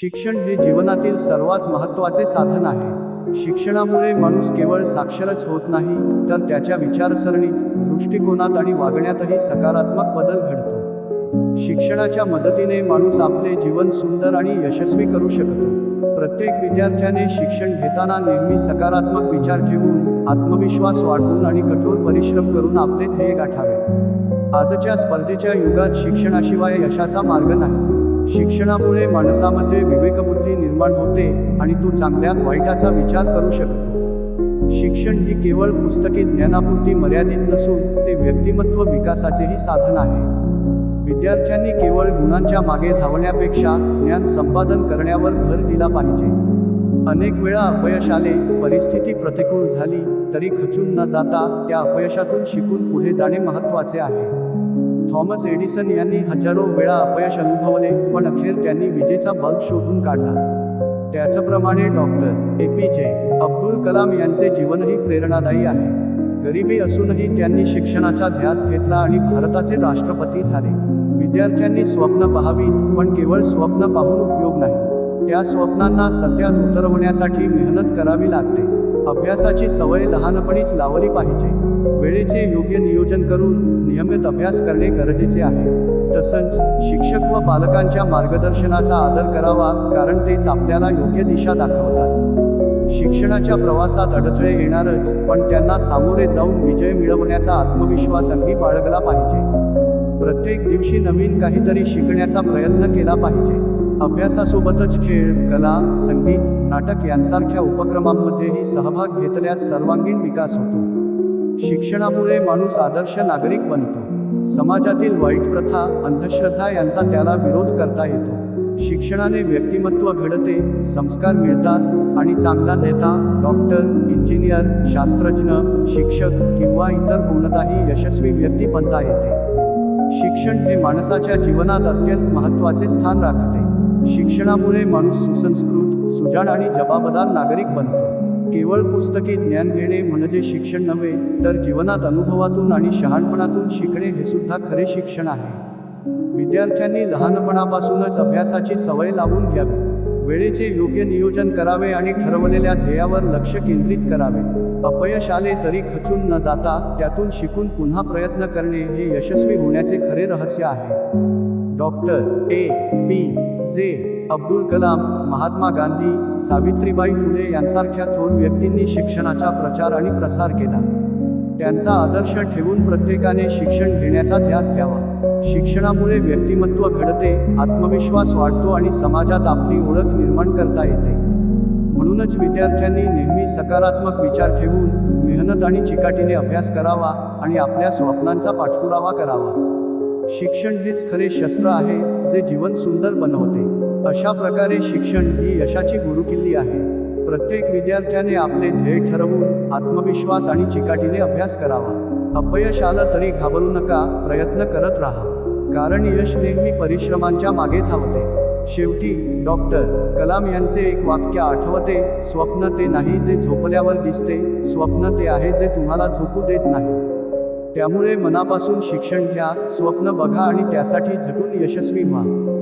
शिक्षण हे जीवनातील सर्वात महत्त्वाचे साधन आहे. शिक्षणामुळे माणूस केवळ साक्षरच होत नाही तर त्याच्या विचारसरणीत दृष्टिकोनात आणि वागण्यातही सकारात्मक बदल घडतो. शिक्षणाच्या मदतीने माणूस आपले जीवन सुंदर आणि यशस्वी करू शकतो. प्रत्येक विद्यार्थ्याने शिक्षण घेताना नेहमी सकारात्मक विचार ठेवून आत्मविश्वास वाढवून आणि कठोर परिश्रम करून आपले ध्येय गाठावे. आजच्या स्पर्धेच्या युगात शिक्षणाशिवाय यशाचा मार्ग नाही. शिक्षणामुळे माणसामध्ये विवेकबुद्धी निर्माण होते आणि तो चांगल्या वाईटाचा विचार करू शकतो. शिक्षण ही केवळ पुस्तकी ज्ञानापुरती मर्यादित नसून ते व्यक्तिमत्व विकासाचेही साधन आहे. विद्यार्थ्यांनी केवळ गुणांच्या मागे धावण्यापेक्षा ज्ञान संपादन करण्यावर भर दिला पाहिजे. अनेक वेळा अपयश आले परिस्थिती प्रतिकूल झाली तरी खचून न जाता त्या अपयशातून शिकून पुढे जाणे महत्त्वाचे आहे. थॉमस एडिसन यांनी हजारो वेळा अपयश अनुभवले पण अखेर त्यांनी विजेचा बल्ब शोधून काढला. त्याचप्रमाणे डॉक्टर ए पी जे अब्दुल कलाम यांचे जीवनही प्रेरणादायी आहे. गरिबी असूनही त्यांनी शिक्षणाचा ध्यास घेतला आणि भारताचे राष्ट्रपती झाले. विद्यार्थ्यांनी स्वप्न पाहावीत पण केवळ स्वप्न पाहून उपयोग नाही. त्या स्वप्नांना सत्यात उतरवण्यासाठी मेहनत करावी लागते. अभ्यासाची सवय लहानपणीच लावली पाहिजे. वेळेचे योग्य नियोजन करून नियमित अभ्यास करणे गरजेचे आहे. तसंच शिक्षक व पालकांच्या मार्गदर्शनाचा आदर करावा कारण तेच आपल्याला योग्य दिशा दाखवतात. शिक्षणाच्या प्रवासात अडथळे येणारच पण त्यांना सामोरे जाऊन विजय मिळवण्याचा आत्मविश्वास अंगी बाळगला पाहिजे. प्रत्येक दिवशी नवीन काहीतरी शिकण्याचा प्रयत्न केला पाहिजे. अभ्यासासोबतच खेळ कला संगीत नाटक यांसारख्या उपक्रमांमध्येही सहभाग घेतल्यास सर्वांगीण विकास होतो. शिक्षणामुळे माणूस आदर्श नागरिक बनतो. समाजातील वाईट प्रथा अंधश्रद्धा यांचा त्याला विरोध करता येतो. शिक्षणाने व्यक्तिमत्व घडते संस्कार मिळतात आणि चांगला नेता डॉक्टर इंजिनियर शास्त्रज्ञ शिक्षक किंवा इतर कोणताही यशस्वी व्यक्ती बनता येते. शिक्षण हे माणसाच्या जीवनात अत्यंत महत्त्वाचे स्थान राखते. शिक्षणामुळे माणूस सुसंस्कृत सुजाण आणि जबाबदार नागरिक बनतो. केवळ पुस्तकी ज्ञान घेणे म्हणजे शिक्षण नव्हे तर जीवनात अनुभवातून आणि शहाणपणातून शिकणे हे सुद्धा खरे शिक्षण आहे. विद्यार्थ्यांनी लहानपणापासूनच अभ्यासाची सवय लावून घ्यावी. वेळेचे योग्य नियोजन करावे आणि ठरवलेल्या ध्येयावर लक्ष केंद्रित करावे. अपयश आले तरी खचून न जाता त्यातून शिकून पुन्हा प्रयत्न करणे हे यशस्वी होण्याचे खरे रहस्य आहे. डॉक्टर ए पी जे अब्दुल कलाम महात्मा गांधी सावित्रीबाई फुले यांसारख्या थोर व्यक्तींनी शिक्षणाचा प्रचार आणि प्रसार केला. त्यांचा आदर्श ठेवून प्रत्येकाने शिक्षण घेण्याचा ध्यास घ्यावा. शिक्षणामुळे व्यक्तिमत्व घडते आत्मविश्वास वाढतो आणि समाजात आपली ओळख निर्माण करता येते. म्हणूनच विद्यार्थ्यांनी नेहमी सकारात्मक विचार ठेवून मेहनत आणि चिकाटीने अभ्यास करावा आणि आपल्या स्वप्नांचा पाठपुरावा करावा. शिक्षण हेच खरे शस्त्र आहे जे जीवन सुंदर बनवते. अशा प्रकारे शिक्षण ही यशाची गुरुकिल्ली आहे. प्रत्येक विद्यार्थ्याने आपले ध्येय ठरवून आत्मविश्वास आणि चिकाटीने अभ्यास करावा. अपयश आलं तरी घाबरू नका प्रयत्न करत राहा. कारण यश नेहमी परिश्रमांच्या मागे धावते. शेवटी डॉक्टर कलाम यांचे एक वाक्य आठवते स्वप्न ते नाही जे झोपल्यावर दिसते स्वप्न ते आहे जे तुम्हाला झोपू देत नाही. त्यामुळे मनापासून शिक्षण घ्या स्वप्न बघा आणि त्यासाठी झटून यशस्वी व्हा.